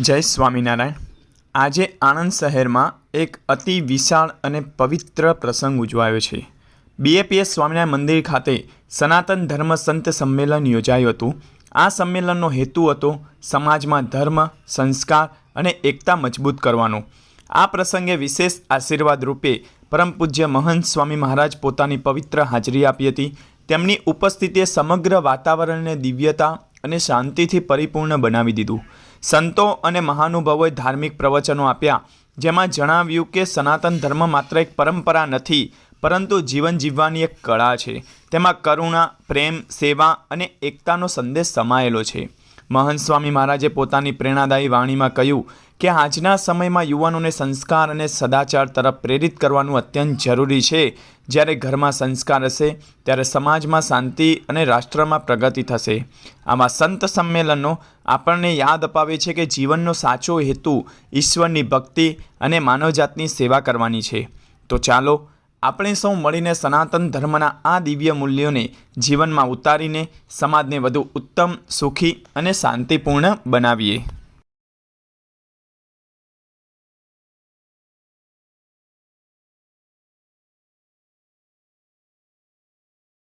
જય સ્વામિનારાયણ. આજે આણંદ શહેરમાં એક અતિ વિશાળ અને પવિત્ર પ્રસંગ ઉજવાયો છે. બીએપીએસ સ્વામિનારાયણ મંદિર ખાતે સનાતન ધર્મ સંત સંમેલન યોજાયું હતું. આ સંમેલનનો હેતુ હતો સમાજમાં ધર્મ, સંસ્કાર અને એકતા મજબૂત કરવાનો. આ પ્રસંગે વિશેષ આશીર્વાદ રૂપે પરમ પૂજ્ય મહંત સ્વામી મહારાજ પોતાની પવિત્ર હાજરી આપી હતી. તેમની ઉપસ્થિતિએ સમગ્ર વાતાવરણને દિવ્યતા અને શાંતિથી પરિપૂર્ણ બનાવી દીધું. સંતો અને મહાનુભાવોએ ધાર્મિક પ્રવચનો આપ્યા, જેમાં જણાવ્યું કે સનાતન ધર્મ માત્ર એક પરંપરા નથી, પરંતુ જીવન જીવવાની એક કળા છે. તેમાં કરુણા, પ્રેમ, સેવા અને એકતાનો સંદેશ સમાયેલો છે. મહંત સ્વામી મહારાજે પોતાની પ્રેરણાદાયી વાણીમાં કહ્યું કે આજના સમયમાં યુવાનોને સંસ્કાર અને સદાચાર તરફ પ્રેરિત કરવાનું અત્યંત જરૂરી છે. જ્યારે ઘરમાં સંસ્કાર હશે, ત્યારે સમાજમાં શાંતિ અને રાષ્ટ્રમાં પ્રગતિ થશે. આમાં સંત સંમેલનો આપણને યાદ અપાવે છે કે જીવનનો સાચો હેતુ ઈશ્વરની ભક્તિ અને માનવજાતની સેવા કરવાની છે. તો ચાલો આપણે સૌ મળીને સનાતન ધર્મના આ દિવ્ય મૂલ્યોને જીવનમાં ઉતારીને સમાજને વધુ ઉત્તમ, સુખી અને શાંતિપૂર્ણ બનાવીએ.